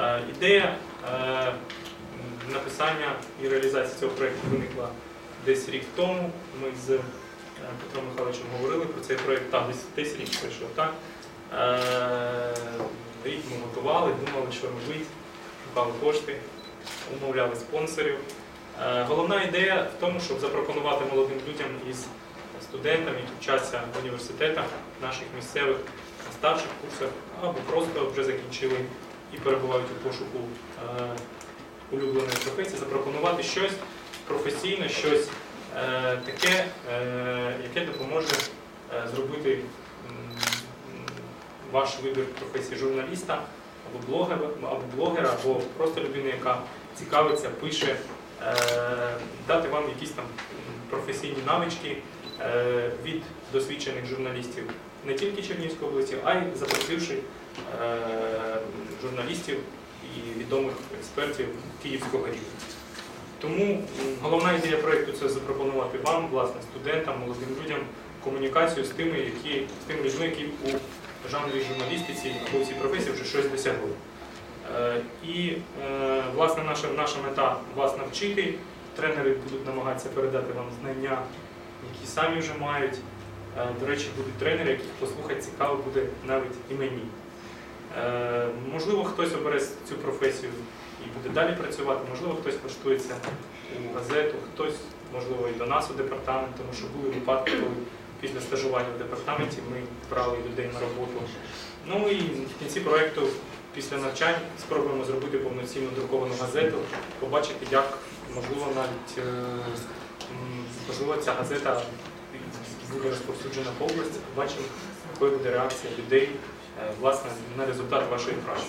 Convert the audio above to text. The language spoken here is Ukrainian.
Е, Ідея е, написання і реалізації цього проєкту виникла десь рік тому. Ми з е, Петром Михайловичем говорили про цей проєкт, так, десь, десь рік пройшов, так. Рік ми готували, думали, що робити, шукали кошти, умовляли спонсорів. Головна ідея в тому, щоб запропонувати молодим людям із студентам, які вчаться в університетах, наших місцевих старших курсах, або просто вже закінчили і перебувають у пошуку е, улюбленої професії, запропонувати щось професійне, щось е, таке, е, яке допоможе зробити ваш вибір професії журналіста або блогера, або блогера, або просто людини, яка цікавиться, пише, дати вам якісь там професійні навички від досвідчених журналістів не тільки Чернігівської області, а й запросивши е, журналістів і відомих експертів Київського рівня. Тому головна ідея проєкту це запропонувати вам, власне, студентам, молодим людям комунікацію з тими, які, з тими людьми, які у жанрі журналістиці або у цій професії вже щось досягли. Е, І е, власне наша, наша мета вас навчити. Тренери будуть намагатися передати вам знання, які самі вже мають. Е, До речі, будуть тренери, яких послухати цікаво буде навіть і мені. Е, Можливо, хтось обере цю професію і буде далі працювати, можливо, хтось влаштується у газету, хтось, можливо, і до нас у департамент, тому що були випадки, коли після стажування в департаменті ми брали людей на роботу. Ну і в кінці проєкту, після навчань, спробуємо зробити повноцінну друковану газету, побачити, як можливо навіть е, можливо ця газета буде розповсюджена по області, побачимо, якою буде реакція людей е, власне на результат вашої праці.